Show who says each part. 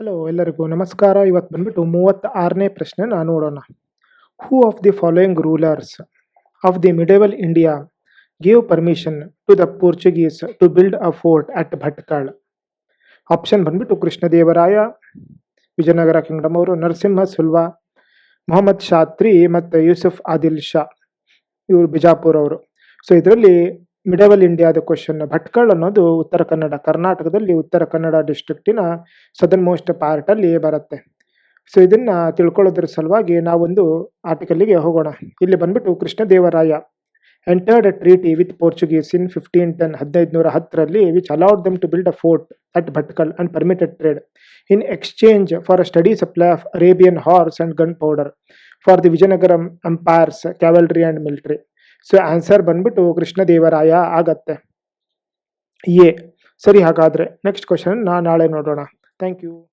Speaker 1: Hello ಎಲ್ಲರಿಗೂ ನಮಸ್ಕಾರ. ಇವತ್ತು ಬಂದ್ಬಿಟ್ಟು ಮೂವತ್ತಾರನೇ ಪ್ರಶ್ನೆನ ನೋಡೋಣ. Who of the following rulers of the medieval India give permission to the Portuguese to build a fort at Bhatkal option ಬಂದ್ಬಿಟ್ಟು ಕೃಷ್ಣದೇವರಾಯ, ವಿಜಯನಗರ ಕಿಂಗ್ಡಮ್ ಅವರು, ನರಸಿಂಹ ಸುಲ್ವಾ, ಮೊಹಮ್ಮದ್ ಶಾತ್ರಿ ಮತ್ತು ಯೂಸುಫ್ ಆದಿಲ್ ಶಾ, ಇವರು ಬಿಜಾಪುರ್ ಅವರು ಸೊ ಇದರಲ್ಲಿ ಮಿಡವಲ್ ಇಂಡಿಯಾದ ಕ್ವಶನ್ ಭಟ್ಕಳ್ ಅನ್ನೋದು ಉತ್ತರ ಕನ್ನಡ, ಕರ್ನಾಟಕದಲ್ಲಿ ಉತ್ತರ ಕನ್ನಡ ಡಿಸ್ಟ್ರಿಕ್ಟಿನ ಸದರ್ನ್ ಮೋಸ್ಟ್ ಪಾರ್ಟ್ ಅಲ್ಲಿ ಬರುತ್ತೆ. ಸೊ ಇದನ್ನ ತಿಳ್ಕೊಳ್ಳೋದ್ರ ಸಲುವಾಗಿ ನಾವೊಂದು ಆರ್ಟಿಕಲ್ಗೆ ಹೋಗೋಣ. ಇಲ್ಲಿ ಬಂದ್ಬಿಟ್ಟು Krishnadevaraya entered treaty with Portuguese in fifteen ten ಹದಿನೈದು ನೂರ ಹತ್ತರಲ್ಲಿ which allowed them to build a fort at Bhatkal and permitted trade in exchange for a steady supply of Arabian horse and gunpowder for the Vijayanagaram empire's cavalry and military so answer ಬಂದ್ಬಿಟ್ಟು ಕೃಷ್ಣದೇವರಾಯ ಆಗತ್ತೆ. A. ಸರಿ, ಹಾಗಾದರೆ next question ನಾ ನಾಳೆ ನೋಡೋಣ. Thank you